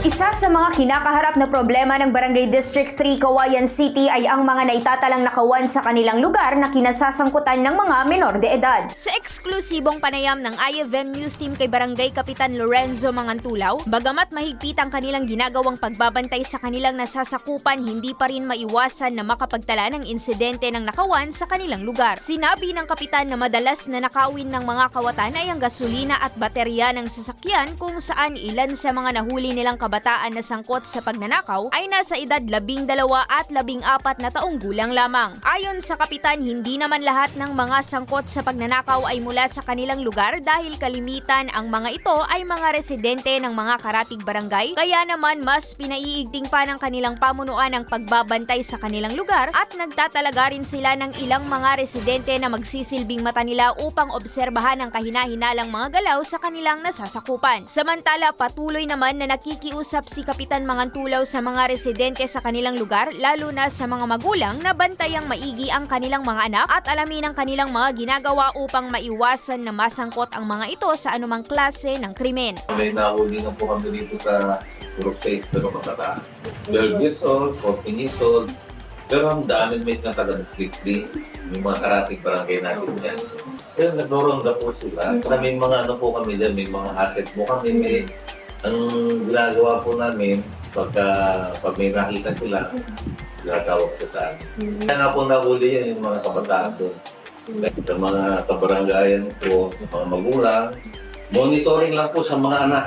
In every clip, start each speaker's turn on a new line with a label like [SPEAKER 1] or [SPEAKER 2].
[SPEAKER 1] Isa sa mga kinakaharap na problema ng Barangay District 3 Kawayan City ay ang mga naitatalang nakawan sa kanilang lugar na kinasasangkutan ng mga menor de edad.
[SPEAKER 2] Sa eksklusibong panayam ng IFM News Team kay Barangay Kapitan Lorenzo Mangantulaw, bagamat mahigpit ang kanilang ginagawang pagbabantay sa kanilang nasasakupan, hindi pa rin maiwasan na makapagtala ng insidente ng nakawan sa kanilang lugar. Sinabi ng kapitan na madalas na nakawin ng mga kawatan ay ang gasolina at baterya ng sasakyan kung saan ilan sa mga nahuli nilang kabataan na sangkot sa pagnanakaw ay nasa edad labing dalawa at labing apat na taong gulang lamang. Ayon sa kapitan, hindi naman lahat ng mga sangkot sa pagnanakaw ay mula sa kanilang lugar dahil kalimitan ang mga ito ay mga residente ng mga karatig barangay kaya naman mas pinaiigting pa ng kanilang pamunuan ang pagbabantay sa kanilang lugar at nagtatalaga rin sila ng ilang mga residente na magsisilbing mata nila upang obserbahan ang kahina-hinalang mga galaw sa kanilang nasasakupan. Samantala, patuloy naman na nakikiusap si Kapitan Mangantulaw sa mga residente sa kanilang lugar, lalo na sa mga magulang na bantayang maigi ang kanilang mga anak at alamin ang kanilang mga ginagawa upang maiwasan na masangkot ang mga ito sa anumang klase ng krimen.
[SPEAKER 3] May nahuli na po kami dito sa Purok 6 pero kabataan. 12 years old, 14 years old. Pero ang daanan may na taga 3, yung mga karating barangay natin yan. Pero nagdoronda po sila. Saka may mga ano po kami dyan, may mga asset po kami. May, ang ginagawa po namin, pagka, pag may nakita sila, ginatawag ko sa amin. Kaya nga po nahuli yan yung mga kabataan doon. Sa mga kabarangayan po, sa mga magulang, monitoring lang po sa mga anak.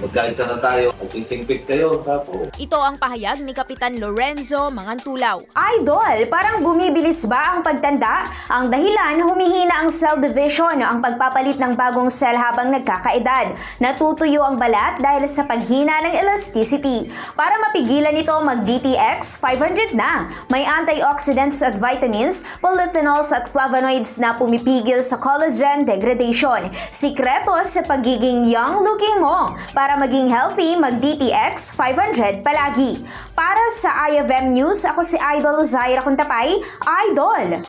[SPEAKER 3] Magkaisa na tayo, kung singpit kayo, tapos
[SPEAKER 2] Ito ang pahayag ni Kapitan Lorenzo Mangantulaw.
[SPEAKER 1] Idol, parang bumibilis ba ang pagtanda? Ang dahilan, humihina ang cell division, ang pagpapalit ng bagong cell habang nagkakaedad. Natutuyo ang balat dahil sa paghina ng elasticity. Para mapigilan ito, mag-DTX 500 na. May antioxidants at vitamins, polyphenols at flavonoids na pumipigil sa collagen degradation. Sikreto sa pagiging young looking mo. Para maging healthy, mag-DTX 500 palagi. Para sa IFM News, ako si Idol Zaira Kuntapay, Idol!